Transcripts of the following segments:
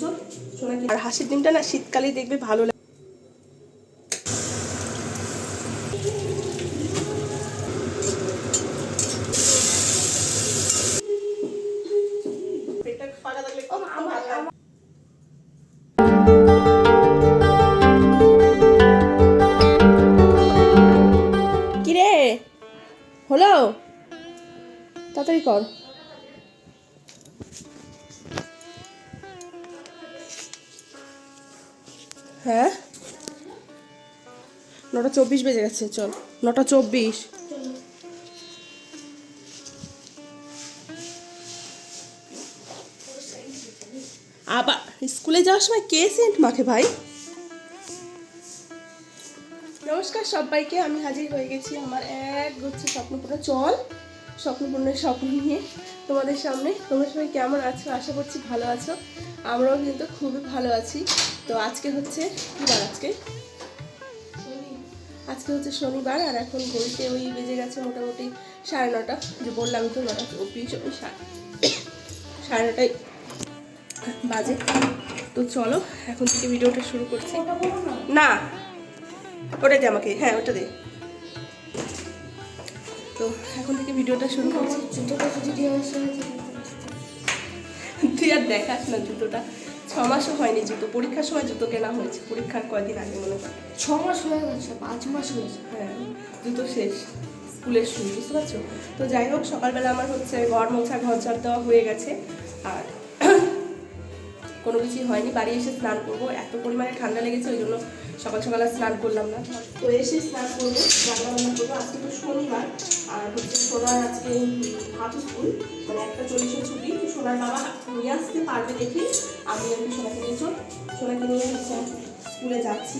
সোনাকে আর হাসির ডিমটা না শীতকালেই দেখবে ভালো লাগে। কিরে? হলো? তাড়াতাড়ি কর। হ্যাঁ? নটা চব্বিশ বেজে গেছে, চল। নটা চব্বিশ। আবার স্কুলে যাওয়ার সময় কে সেন্ট মাখে ভাই? নমস্কার সবাইকে, আমি হাজির হয়ে গেছি আমার এক গুচ্ছ স্বপ্নপূর্ণ চল স্বপ্নপূর্ণের স্বপ্ন নিয়ে তোমাদের সামনে। তোমরা সবাই কেমন আছো? আশা করছি ভালো আছো। আমরাও কিন্তু খুবই ভালো আছি। তো আজকে হচ্ছে কী বার আজকে? আজকে হচ্ছে শনিবার আর এখন ঘড়িতে ওই বেজে গেছে মোটামুটি সাড়ে নটা। যে বললাম তো নটা চব্বিশ ওই সাড়ে সাড়ে নটায় বাজে। তো চলো এখন থেকে ভিডিওটা শুরু করছি। না। ওটা দে আমাকে হ্যাঁ ওটা দে। তো এখন থেকে ভিডিওটা শুরু করছি। জুতোটা যদি তুই আর দেখাস না জুতোটা। ছ মাসও হয়নি জুতো পরীক্ষার সময় জুতো কেনা হয়েছে পরীক্ষার কয়দিন আগে মনে হয়। ছ মাস হয়ে গেছে পাঁচ মাস হয়েছে। হ্যাঁ জুতো শেষ স্কুলের শুরু বুঝতে পারছ? তো যাই হোক সকালবেলা আমার হচ্ছে ঘর মোছা ঘর ঝাড় দেওয়া হয়ে গেছে আর কোনো কিছুই হয়নি বাড়ি এসে স্নান করব এত পরিমাণে ঠান্ডা লেগেছে ওই জন্য সকাল সকাল স্নান করলাম না। তো এসে স্নান করব রান্না বান্না করব। আজকে তো শনিবার আর হচ্ছে সোনার আজকে হাফ স্কুল মানে একটা চল্লিশে ছুটি তো সোনার বাবা নিয়ে আসতে পারবে দেখি আমি আর কি সোনাকে নিয়ে চল সোনাকে নিয়ে হচ্ছে স্কুলে যাচ্ছি।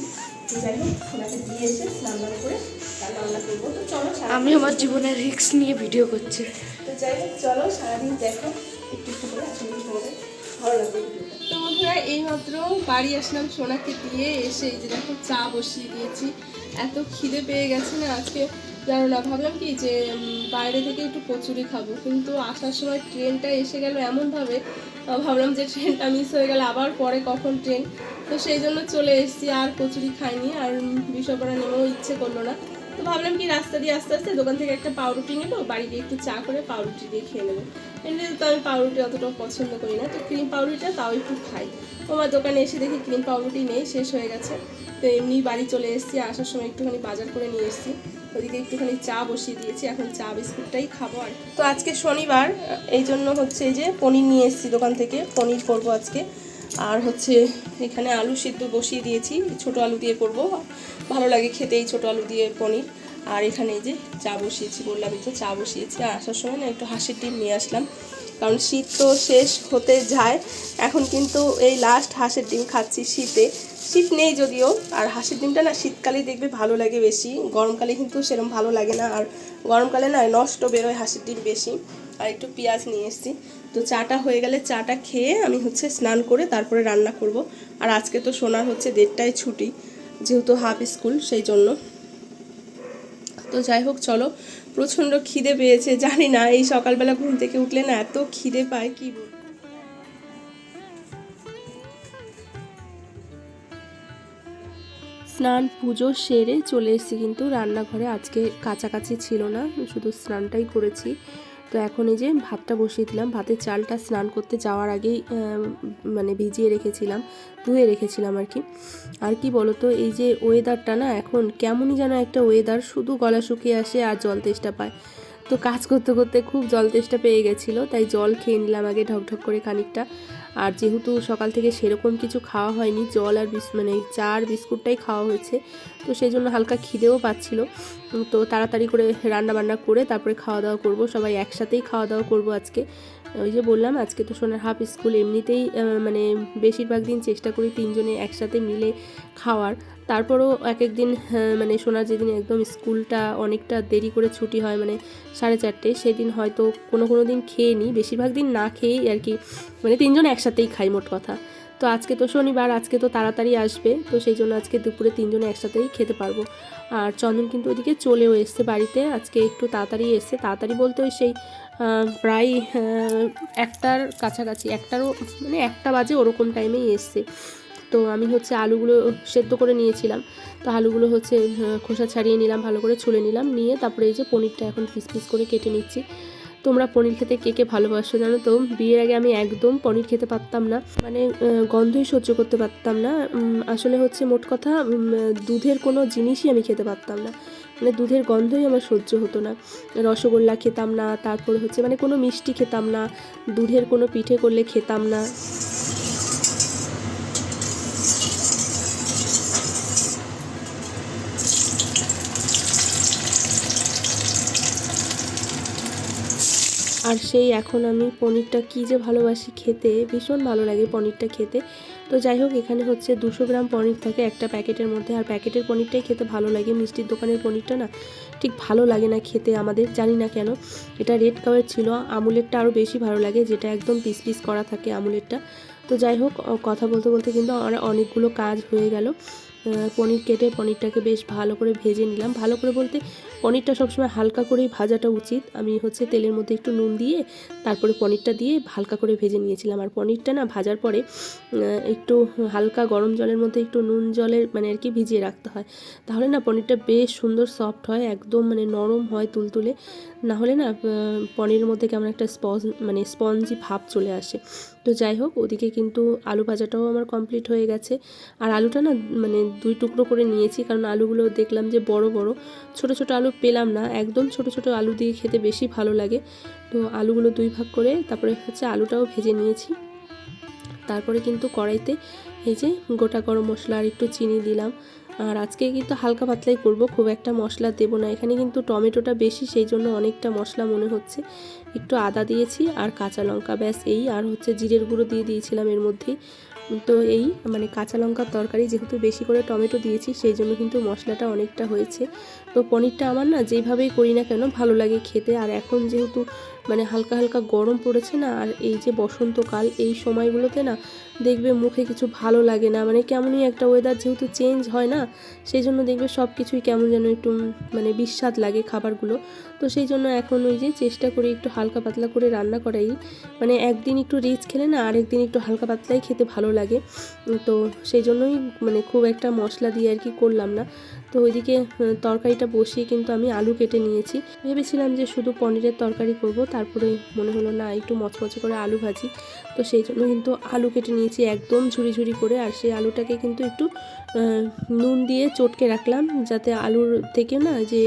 তো যাই হোক সোনাকে দিয়ে এসে স্নান করে রান্না বান্না করব। তো চলো আমি আমার জীবনের রিস্ক নিয়ে ভিডিও করছি। তো যাই হোক চলো সারাদিন দেখো একটু একটু করে আসলে ভালো লাগবে। তো বন্ধুরা এইমাত্র বাড়ি আসলাম সোনাকে দিয়ে। এসে এই যে দেখো, চা বসিয়ে দিয়েছি। এত খিদে পেয়ে গেছে না আজকে। জানো না, ভাবলাম কি যে বাইরে থেকে একটু কচুরি খাব। কিন্তু আসার সময় ট্রেনটা এসে গেল এমনভাবে ভাবলাম যে ট্রেনটা মিস হয়ে গেল, আবার পরে কখন ট্রেন? তো সেই জন্য চলে এসেছি, আর কচুরি খাইনি। আর বিষয়পড়া নেমেও ইচ্ছে করল না। তো ভাবলাম কি রাস্তা দিয়ে আস্তে আস্তে দোকান থেকে একটা পাউরুটি নেব, বাড়ি গিয়ে একটু চা করে পাউরুটি দিয়ে খেয়ে নেব। এমনিতে তো আমি পাউরুটি অতটাও পছন্দ করি না, তো ক্রিম পাউরুটিটা তাও একটু খাই। আমার দোকানে এসে দেখি ক্রিম পাউরুটি নেই, শেষ হয়ে গেছে। তো এমনি বাড়ি চলে এসেছি আসার সময় একটুখানি বাজার করে নিয়ে এসেছি। ওদিকে একটুখানি চা বসিয়ে দিয়েছি, এখন চা, বিস্কুটটাই খাব আর। তো আজকে শনিবার, এই জন্য হচ্ছে এই যে পনির নিয়ে এসেছি দোকান থেকে, পনির করব আজকে। আর হচ্ছে এখানে আলু সিদ্ধ বসিয়ে দিয়েছি, ছোট আলু দিয়ে করব। ভালো লাগে খেতে এই ছোটো আলু দিয়ে পনির। আর এখানে এই যে চা বসিয়েছি বললামই যে চা বসিয়েছি। আর আসার সময় না একটু হাঁসের ডিম নিয়ে আসলাম, কারণ শীত তো শেষ হতে যায়। এখন কিন্তু এই লাস্ট হাঁসের ডিম খাচ্ছি শীতে। শীত নেই যদিও, আর হাঁসের ডিমটা না শীতকালেই দেখবে ভালো লাগে বেশি। গরমকালে কিন্তু সেরকম ভালো লাগে না। আর গরমকালে না নষ্ট বেরোয় হাঁসের ডিম বেশি। আর একটু পেঁয়াজ নিয়ে এসেছি। তো চাটা হয়ে গেলে চাটা খেয়ে আমি হচ্ছে স্নান করে তারপরে রান্না করব। আর আজকে তো সোনার হচ্ছে দেড়টায় ছুটি, যেহেতু হাফ স্কুল, সেই জন্য। তো যাই হোক, চলো। প্রচণ্ড খিদে পেয়েছে, জানি না, এই সকালবেলা ঘুম থেকে উঠলে না এত খিদে পায়, কি। স্নান পুজো সেরে চলে এসেছি কিন্তু রান্নাঘরে, আজকে কাছাকাছি ছিল না, শুধু স্নানটাই করেছি। তো এখন এই যে ভাতটা বসিয়ে দিলাম। ভাতের চালটা স্নান করতে যাওয়ার আগেই মানে ভিজিয়ে রেখেছিলাম, ধুয়ে রেখেছিলাম আর কি। আর কি বলতো, এই যে ওয়েদারটা না এখন কেমনই যেন একটা ওয়েদার শুধু গলা শুকিয়ে আসে আর জল তেষ্টা পায়। তো কাজ করতে করতে খুব জল তেষ্টা পেয়ে গেছিল, তাই জল খেয়ে নিলাম আগে ঢকঢক করে খানিকটা। আর যেহেতু সকাল থেকে সেরকম কিছু খাওয়া হয়নি, জল আর বিস মানে চা আর বিস্কুটটাই খাওয়া হয়েছে, তো সেই জন্য হালকা খিদেও পাচ্ছিল। তো তাড়াতাড়ি করে রান্না বান্না করে তারপরে খাওয়া দাওয়া করব, সবাই একসাথেই খাওয়া দাওয়া করব আজকে। ওই যে বললাম, আজকে তো সোনার হাফ স্কুল, এমনিতেই মানে বেশিরভাগ দিন চেষ্টা করি তিনজনে একসাথে মিলে খাওয়ার। তারপরও এক এক দিন হ্যাঁ, মানে সোনার যেদিন একদম স্কুলটা অনেকটা দেরি করে ছুটি হয় মানে সাড়ে চারটে সেদিন হয়তো কোনো কোনো দিন খেয়ে নিই। বেশিরভাগ দিন না খেয়েই আর কি মানে তিনজন একসাথেই খাই মোট কথা। তো আজকে তো শনিবার আজকে তো তাড়াতাড়ি আসবে তো সেই জন্য আজকে দুপুরে তিনজনে একসাথেই খেতে পারব। আর চন্দন কিন্তু ওদিকে চলেও এসছে বাড়িতে আজকে একটু তাড়াতাড়ি এসছে। তাড়াতাড়ি বলতে ওই সেই প্রায় একটার কাছাকাছি একটারও মানে একটা বাজে ওরকম টাইমেই এসছে। তো আমি হচ্ছে আলুগুলো সেদ্ধ করে নিয়েছিলাম। তো আলুগুলো হচ্ছে খোসা ছাড়িয়ে নিলাম, ভালো করে ছুলে নিলাম। নিয়ে তারপরে এই যে পনিরটা এখন পিস পিস করে কেটে নিচ্ছি। তোমরা পনির খেতে কে কে ভালোবাসো জানো তো? বিয়ের আগে আমি একদম পনির খেতে পারতাম না। মানে গন্ধই সহ্য করতে পারতাম না। আসলে হচ্ছে মোট কথা দুধের কোনো জিনিসই আমি খেতে পারতাম না। মানে দুধের গন্ধই আমার সহ্য হতো না। রসগোল্লা খেতাম না, তারপর হচ্ছে মানে কোনো মিষ্টি খেতাম না। দুধের কোনো পিঠে করলে খেতাম না। আর সেই এখন আমি পনিরটা কী যে ভালোবাসি খেতে, ভীষণ ভালো লাগে পনিরটা খেতে। তো যাই হোক, এখানে হচ্ছে দুশো গ্রাম পনির থাকে একটা প্যাকেটের মধ্যে। আর প্যাকেটের পনিরটাই খেতে ভালো লাগে। মিষ্টির দোকানের পনিরটা না ঠিক ভালো লাগে না খেতে আমাদের, জানি না কেন। এটা রেড কালার ছিল। আমুলেরটা আরও বেশি ভালো লাগে, যেটা একদম পিস পিস করা থাকে আমুলেরটা। তো যাই হোক কথা বলতে বলতে কিন্তু অনেকগুলো কাজ হয়ে গেল। পনির কেটে পনিরটাকে বেশ ভালো করে ভেজে নিলাম। ভালো করে বলতে পনিরটা সবসময় হালকা করেই ভাজাটা উচিত। আমি হচ্ছে তেলের মধ্যে একটু নুন দিয়ে তারপরে পনিরটা দিয়ে হালকা করে ভেজে নিয়েছিলাম। আর পনিরটা না ভাজার পরে একটু হালকা গরম জলের মধ্যে একটু নুন জলের মানে আর কি ভিজিয়ে রাখতে হয়। তাহলে না পনিরটা বেশ সুন্দর সফট হয়, একদম মানে নরম হয় তুলতুলে। না হলে না পনিরের মধ্যে কেমন একটা স্পঞ্জ মানে স্পঞ্জি ভাব চলে আসে। তো যাই হোক, ওদিকে কিন্তু আলু ভাজাটাও আমার কমপ্লিট হয়ে গেছে। আর আলুটা না মানে দুই টুকরো করে নিয়েছি, কারণ আলুগুলো দেখলাম যে বড় বড়। ছোট ছোট আলু পেলাম না, একদম ছোট ছোট আলু দিয়ে খেতে বেশি ভালো লাগে। তো আলুগুলো দুই ভাগ করে তারপরে হচ্ছে আলুটাও ভেজে নিয়েছি। তারপরে কিন্তু কড়াইতে এই যে গোটা গরম মশলা আর একটু চিনি দিলাম। আর আজকে কিন্তু হালকা পাতলাই করব, খুব একটা মশলা দেবো না। এখানে কিন্তু টমেটোটা বেশি, সেই জন্য অনেকটা মশলা মনে হচ্ছে। একটু আদা দিয়েছি আর কাঁচা লঙ্কা, ব্যাস এই। আর হচ্ছে জিরের গুঁড়ো দিয়ে দিয়েছিলাম এর মধ্যে। তো এই মানে কাঁচা লঙ্কার তরকারি, যেহেতু বেশি করে টমেটো দিয়েছি, সেই জন্য কিন্তু মশলাটা অনেকটা হয়েছে। তো পনিরটা আমার না যেইভাবেই করি না কেন ভালো লাগে খেতে। আর এখন যেহেতু মানে হালকা হালকা গরম পড়েছে না, আর এই যে বসন্তকাল এই সময়গুলোতে না দেখবে মুখে কিছু ভালো লাগে না। মানে কেমনই একটা ওয়েদার যেহেতু চেঞ্জ হয় না সেই জন্য দেখবে সব কিছুই কেমন যেন একটু মানে বিস্বাদ লাগে খাবারগুলো। তো সেই জন্য এখন ওই যে চেষ্টা করি একটু হালকা পাতলা করে রান্না করাই। মানে একদিন একটু রিচ খেলে না আরেকদিন একটু হালকা পাতলাই খেতে ভালো লাগে। তো সেই জন্যই মানে খুব একটা মশলা দিয়ে আর কি করলাম না। তো ওইদিকে তরকারিটা বসিয়ে কিন্তু আমি আলু কেটে নিয়েছি। ভেবেছিলাম যে শুধু পনিরের তরকারি করব, তারপরে মনে হলো না, একটু মচমচে করে আলু ভাজি। তো সেই জন্য কিন্তু আলু কেটে নিয়েছি একদম ঝুড়ি ঝুড়ি করে, আর সেই আলুটাকে কিন্তু একটু নুন দিয়ে চটকে রাখলাম যাতে আলুর থেকে না যে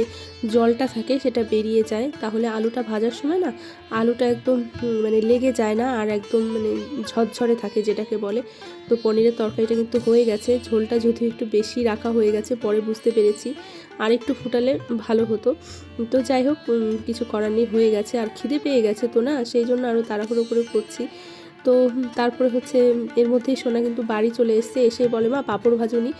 জলটা থাকে সেটা বেরিয়ে যায়। তাহলে আলুটা ভাজার সময় না আলুটা একদম মানে লেগে যায় না আর একদম মানে ঝরঝরে থাকে যেটাকে বলে। তো পনিরের তরকারিটা কিন্তু হয়ে গেছে। ঝোলটা যদিও একটু বেশি রাখা হয়ে গেছে, পরে বুঝতে পেরেছি। আর একটু ফুটালে ভালো হতো। তো যাই হোক কিছু করার নেই, হয়ে গেছে। আর খিদে পেয়ে গেছে তো না, সেই জন্য আরও তাড়াহুড়ো করে করছি। তো তারপরে হচ্ছে এর মধ্যেই সোনা কিন্তু বাড়ি চলে এসছে, এসে বলে, মা, পাঁপড় ভাজুনি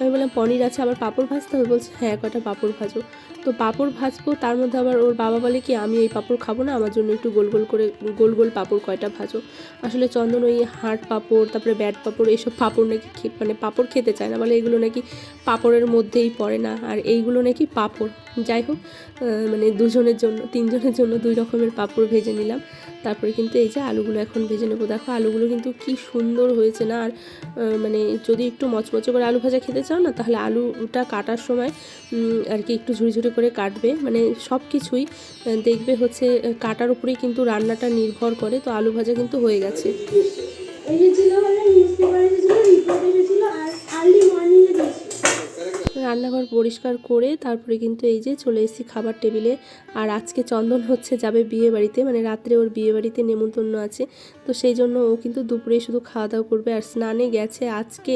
আমি বললাম, পনির আছে, আবার পাঁপড় ভাজতে হবে? বলছে হ্যাঁ কটা পাঁপড় ভাজো। তো পাঁপড় ভাজবো, তার মধ্যে আবার ওর বাবা বলে কি, আমি এই পাঁপড় খাব না, আমার জন্য একটু গোল গোল করে, গোল গোল পাঁপড় কয়টা ভাজো। আসলে চন্দন ওই হাট পাঁপড়, তারপরে ব্যাট পাঁপড়, এইসব পাঁপড় নাকি মানে পাঁপড় খেতে চায় না, বলে এগুলো নাকি পাঁপড়ের মধ্যেই পড়ে না, আর এইগুলো নাকি পাঁপড়। যাই হোক মানে দুজনের জন্য, তিনজনের জন্য দুই রকমের পাঁপড় ভেজে নিলাম। তারপরে কিন্তু এই যে আলুগুলো এখন ভেজে নেব। দেখো, আলুগুলো কিন্তু কি সুন্দর হয়েছে না? আর মানে যদি একটু মচমচে করে আলু ভাজা খেতে চাও না, তাহলে আলুটা কাটার সময় আর কি একটু ঝুড়ি ঝুড়ি করে কাটবে। মানে সব কিছুই দেখবে হচ্ছে কাটার উপরেই কিন্তু রান্নাটা নির্ভর করে। তো আলু ভাজা কিন্তু হয়ে গেছে। এসেছিল হলে নিউজ এসেছিল রিপোর্ট এসেছিল আর আর্লি মর্নিংয়ে দিয়েছিল। রান্নাঘর পরিষ্কার করে তারপরে কিন্তু এই যে চলে এসেছি খাবার টেবিলে। আর আজকে চন্দন হচ্ছে যাবে বিয়ে বাড়িতে মানে রাত্রে ওর বিয়ে বাড়িতে নেমন্তন্ন আছে। তো সেই জন্য ও কিন্তু দুপুরে শুধু খাওয়া দাওয়া করবে। আর স্নানে গেছে আজকে,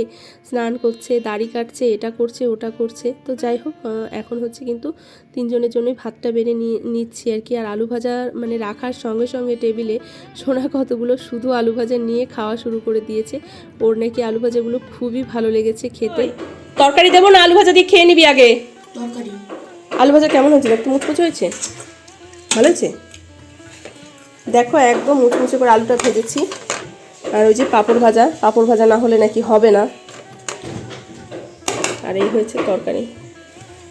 স্নান করছে, দাড়ি কাটছে, এটা করছে, ওটা করছে। তো যাই হোক এখন হচ্ছে কিন্তু তিনজনের জন্যই ভাতটা বেড়ে নিয়ে নিচ্ছি আর কি। আর আলু ভাজা মানে রাখার সঙ্গে সঙ্গে টেবিলে সোনা কতগুলো শুধু আলু ভাজা নিয়ে খাওয়া শুরু করে দিয়েছে। ওর নাকি আলু ভাজাগুলো খুবই ভালো লেগেছে খেতে। তরকারি দেবো না আলু ভাজা দিয়ে খেয়ে নিবি আগে? তরকারি। আলু ভাজা কেমন হয়েছে? একটু মুচমুচে হয়েছে? ভালো হয়েছে? দেখো একদম মুচমুচে করে আলুটা ভেজেছি। আর ওই যে পাঁপড় ভাজা পাঁপড় ভাজা না হলে নাকি হবে না। আর এই হয়েছে তরকারি।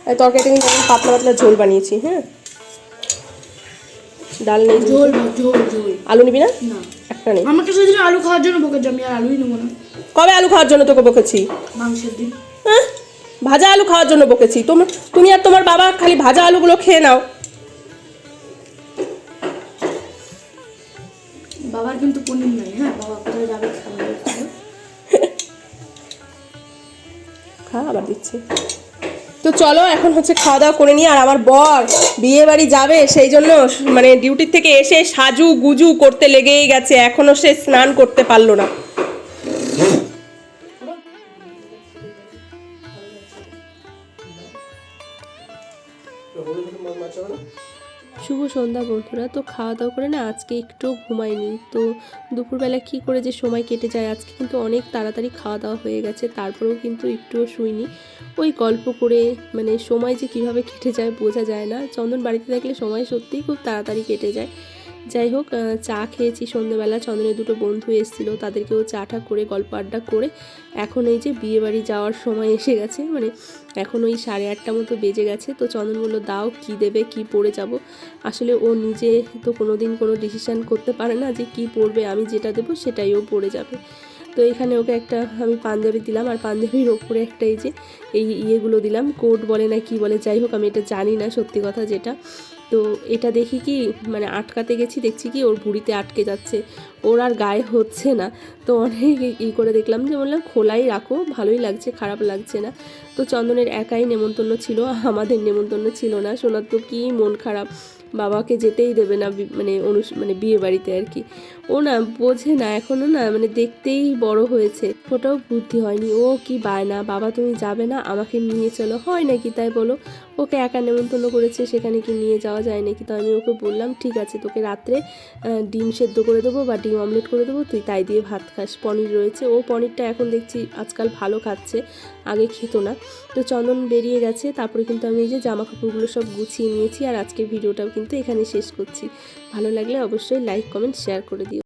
আর তরকারিটা কিন্তু আমি পাতলা পাতলা ঝোল বানিয়েছি হ্যাঁ? ডাল নেই। ঝোল ঝোল ঝোল। আলু নিবি না? একটা নেই আমাকে সেদিন আলু খাওয়ার জন্য বকেছে আমি আর আলুই নেব না। কবে আলু খাওয়ার জন্য তোকে বকেছি? মাংসের দিন। হ্যাঁ? ভাজা আলু খাওয়ার জন্য বকেছি। তোমার তুমি আর তোমার বাবা খালি ভাজা আলুগুলো খেয়ে নাও। বাবার কিন্তু পনির নাই হ্যাঁ? বাবা কোথায় যাবে খা আবার দিচ্ছি। তো চলো এখন হচ্ছে খাওয়া দাওয়া করে নিই। আর আমার বর বিয়ে বাড়ি যাবে সেই জন্য মানে ডিউটির থেকে এসে সাজু গুজু করতে লেগেই গেছে। এখনও সে স্নান করতে পারল না। সন্ধ্যা বন্ধুরা, তো খাওয়া দাওয়া করে না আজকে একটু ঘুমাইনি। তো দুপুরবেলা কি করে যে সময় কেটে যায়, আজকে কিন্তু অনেক তাড়াতাড়ি খাওয়া দাওয়া হয়ে গেছে, তারপরেও কিন্তু একটুও শুইনি। ওই গল্প করে মানে সময় যে কীভাবে কেটে যায় বোঝা যায় না। চন্দন বাড়িতে থাকলে সময় সত্যিই খুব তাড়াতাড়ি কেটে যায়। যাই হোক চা খেয়েছি সন্ধ্যেবেলা। চন্দনের দুটো বন্ধু এসেছিল, তাদেরকেও চাটা করে, গল্প আড্ডা করে। এখন এই যে বিয়ে বাড়ি যাওয়ার সময় এসে গেছে মানে এখন ওই সাড়ে আটটা মতো বেজে গেছে। তো চন্দন বলল, দাও, কি দেবে, কি পরে যাব? আসলে ও নিজে তো কোনো দিন কোনো ডিসিশান করতে পারে না যে কি পরবে, আমি যেটা দেবো সেটাই ও পরে যাবে। তো এখানে ওকে একটা, আমি পাঞ্জাবি দিলাম, আর পাঞ্জাবির ওপরে একটা এই যে, এই ইয়েগুলো দিলাম, কোট বলে না কি বলে, যাই হোক, আমি এটা জানি না সত্যি কথা যেটা। তো এটা দেখি কি মানে আটকাতে গেছি, দেখছি কি ওর ভুঁড়িতে আটকে যাচ্ছে। ওর আর গায়ে হচ্ছে না। তো অনেক ই করে দেখলাম যে, বললাম, খোলাই রাখো, ভালোই লাগছে, খারাপ লাগছে না। তো চন্দনের একাই নেমন্তন্ন ছিল, আমাদের নেমন্তন্ন ছিল না। সোনার তো কী মন খারাপ। বাবাকে যেতেই দেবে না মানে অনু মানে বিয়ে বাড়িতে আর কি। ও না বোঝে না এখনও না মানে দেখতেই বড় হয়েছে। ওটাও বুদ্ধি হয়নি। ও কি বায়না বাবা তুমি যাবে না, আমাকে নিয়ে চলো। হয় নাকি তাই বলো? ওকে একা নেমন্তন্ন করেছে, সেখানে কি নিয়ে যাওয়া যায় নাকি? তো আমি ওকে বললাম, ঠিক আছে, তোকে রাত্রে ডিম সেদ্ধ করে দেবো বা ডিম অমলেট করে দেবো, তুই তাই দিয়ে ভাত খাস। পনির রয়েছে। ও পনিরটা এখন দেখছি আজকাল ভালো খাচ্ছে। আগে খেত না। তো চন্দন বেরিয়ে গেছে, তারপরে কিন্তু আমি এই যে জামা কাপড়গুলো সব গুছিয়ে নিয়েছি, আর আজকের ভিডিওটাও কিন্তু এখানে শেষ করছি। ভালো লাগলে অবশ্যই লাইক কমেন্ট শেয়ার করে দিও।